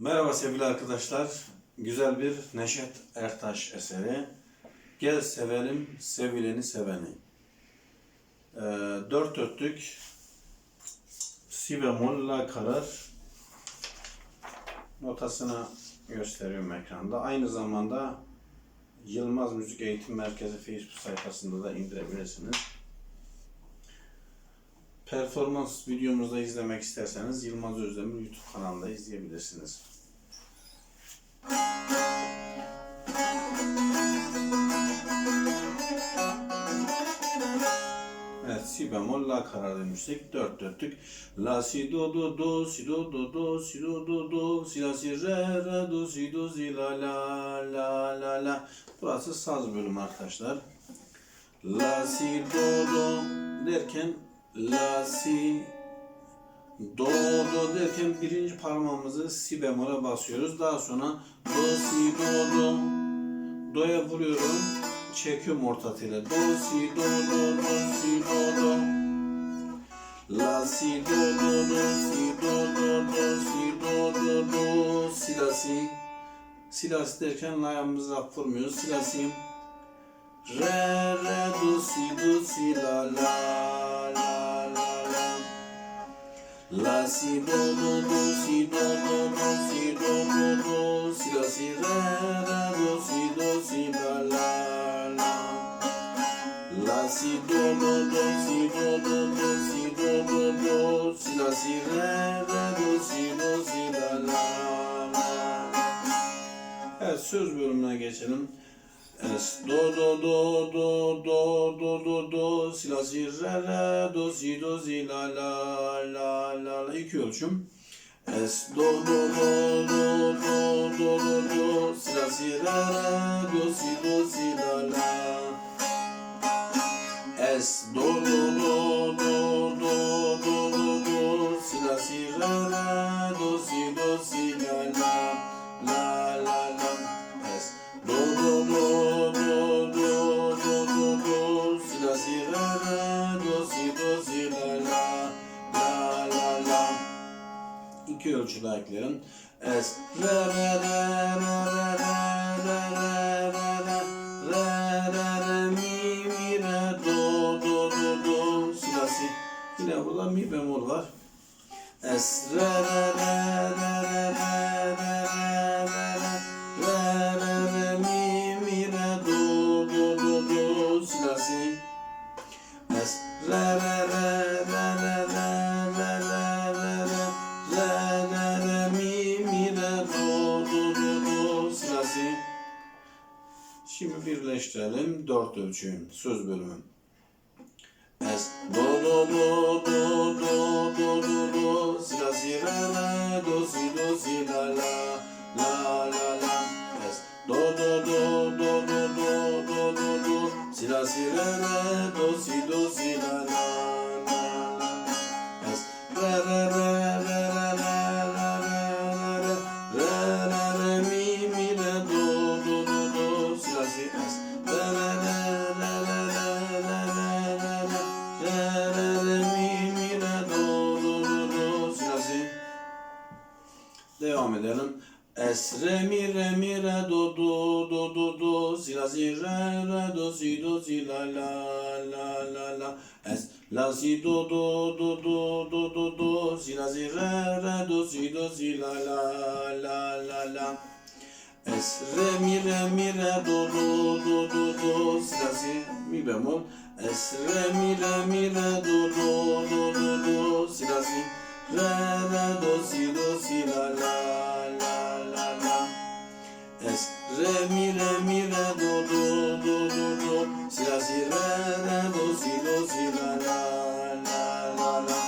Merhaba sevgili arkadaşlar. Güzel bir Neşet Ertaş eseri. Gel sevelim, sevileni seveni. Ee, dört dörtlük si bemol la karar notasını gösteriyorum ekranda. Aynı zamanda Yılmaz Müzik Eğitim Merkezi Facebook sayfasında da indirebilirsiniz. Performans videomuzu da izlemek isterseniz Yılmaz Özdemir YouTube kanalında izleyebilirsiniz. Bemol la karar demiştik. Dört dörtlük. La si do do do si do do do si do do do si la si re re do si do si la la la la la. Burası saz bölümü arkadaşlar. La si do do derken la si do do derken birinci parmağımızı si bemole basıyoruz. Daha sonra do si do do do'ya vuruyorum. Çekiyorum orta tele. Do si do do do si do do La si do do do si do do do si do do do si la si si la si derken la'yımızı vurmuyoruz. Si la si Re re do si do si la la la la la La si do do do si do do do si do do do si la si re re do do Evet söz bölümüne geçelim. Es do do do do do do do do si la si re re do si do si la la la la la iki ölçüm. Es do do do do do do do do si la si re re do si do si la la. Es do do do do do do do si la si re re do si do si la la la la la. Es do do do do do do do do si la si re re do si do si la la la la la. İki ölçü daha Şimdi birleştirelim dört ölçüyüm söz bölümü. Es do do do do do do do do si la si re re do si do si la la la Devam edelim. Es re mi re mi re do do do do do si la si re re do si do si la la la la la es la si do do do do do do do si la si re re do si do si la la la la la es re mi re mi re do do do do do si la si mi bemol es re mi re mi re do do do do do si la si re re do si do la la la re mi mi do do do do do si la si re re do si do si la la la la la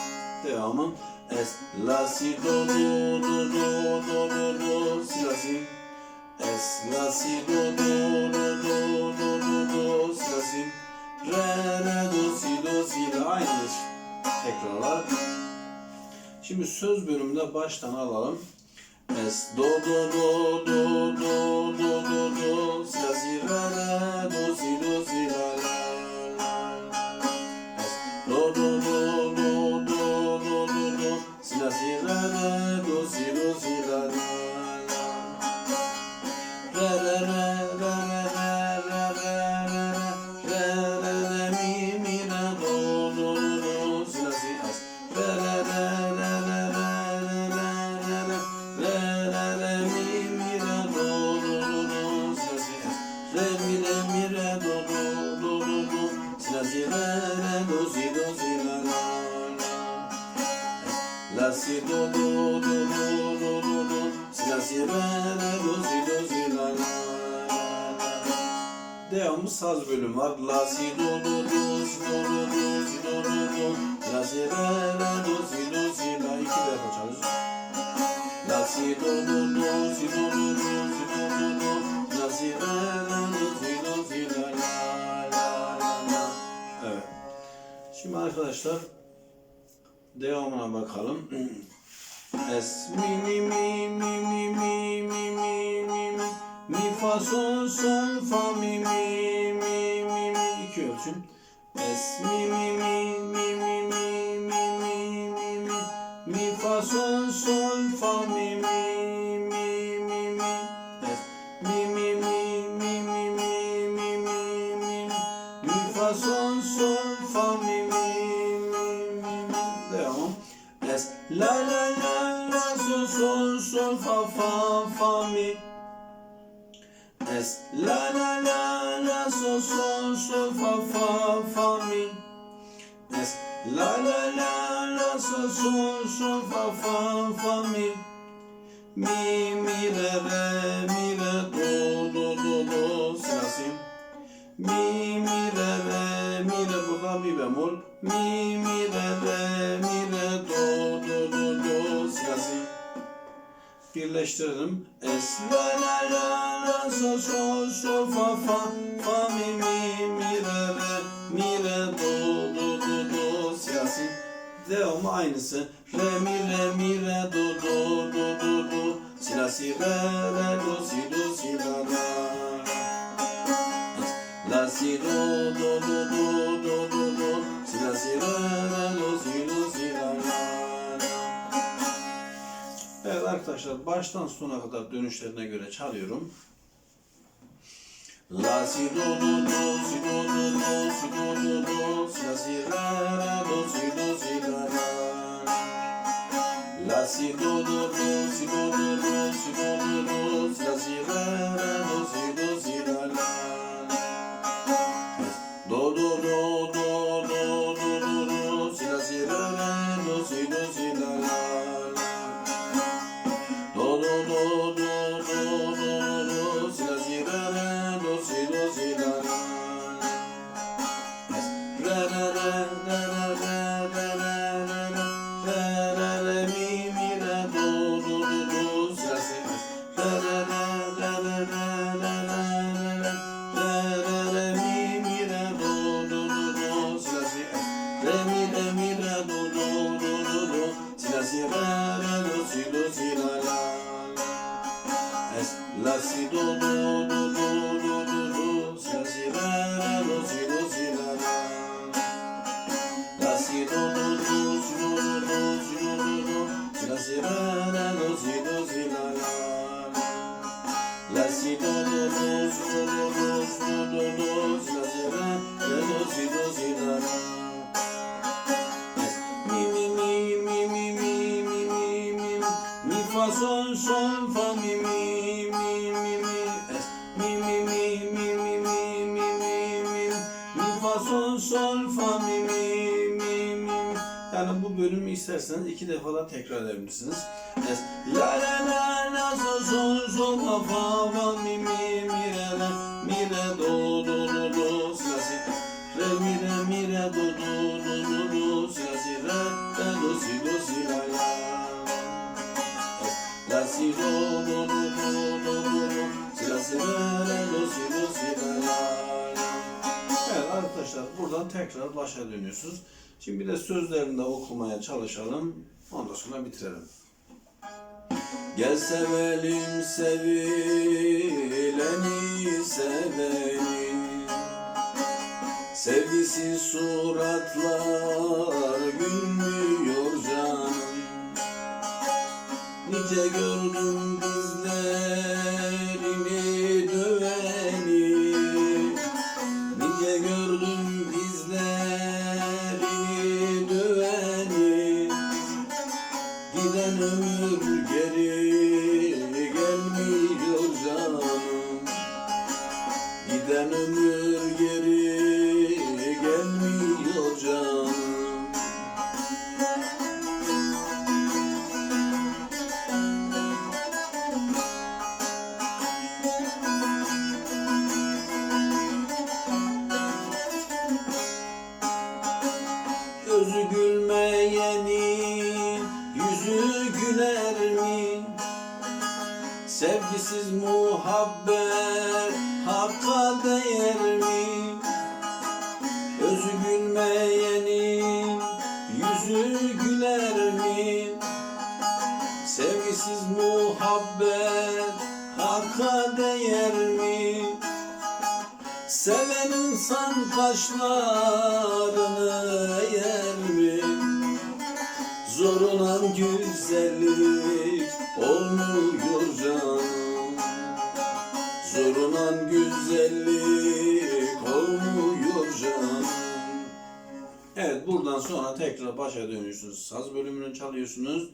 devamı es la si do do do do do do do si la si es la si do do do do do do do si la si re re do si do si la aynı tekrarlar Şimdi söz bölümünde baştan alalım. Es do do do Devamlı saz bölüm var. La si do do do si do do do si do do do La si re re do si do si la iki defa çalıyoruz. La si do do do si do do do si do do do La si re re do si do si la la la la Evet. Şimdi arkadaşlar devamına bakalım. Es mi mi mi mi mi mi mi mi mi mi mi fa sol sol fa mi mi mi mi mi iki ölçüm. Es mi mi mi mi mi mi mi mi mi mi mi fa sol sol fa mi mi la sol sol fa fa fa mi. Es la la la la sol sol sol fa fa fa mi. Mi mi re re mi re do do do do sırası Mi mi re re mi re burada mi bemol. Mi mi birleştirelim. Es la la la la sol sol sol fa fa fa mi mi mi re re mi re do do do do siyasi. Devamı aynısı. Re mi re mi re do do do do do si la si re re do si do si la la. La si do do do do do do do si la si re re do si do arkadaşlar baştan sona kadar dönüşlerine göre çalıyorum. La si do do do si do do do si do do do si la si re re do si do si la la. La si do do do si do do do si do do do si la si re re sol sol fa mi mi mi mi mi es mi mi mi mi mi mi mi mi mi mi fa sol sol fa mi mi mi mi yani bu bölümü isterseniz iki defa da tekrar edebilirsiniz. Es la la la la sol sol sol fa fa fa mi mi mi re re mi re do do do do si la si re mi re mi re do do do do do si la si re re do si do si la la la si do do do do do do si la si re re do si do si la la Evet arkadaşlar buradan tekrar başa dönüyorsunuz. Şimdi bir de sözlerini de okumaya çalışalım. Ondan sonra bitirelim. Gel sevelim sevileni seveni. Sevgisiz suratlar gülmüyor canım Nice gördüm Gelen ömür geri gelmiyor canım Gözü gülmeyenin yüzü güler mi? Sevgisiz muhabbet hakka değer mi? Özü gülmeyenin yüzü güler mi? Sevgisiz muhabbet hakka değer mi? Seven insan kaşlarını eğer mi? Zoruna güzellik olmuyor Zoruna güzellik olmuyor canım Evet buradan sonra tekrar başa dönüyorsunuz. Saz bölümünü çalıyorsunuz.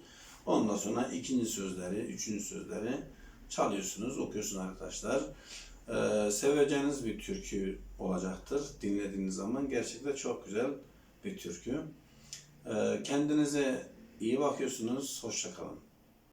Ondan sonra ikinci sözleri, üçüncü sözleri çalıyorsunuz, okuyorsunuz arkadaşlar. Ee, seveceğiniz bir türkü olacaktır. Dinlediğiniz zaman gerçekten çok güzel bir türkü. Ee, kendinize iyi bakıyorsunuz. Hoşça kalın.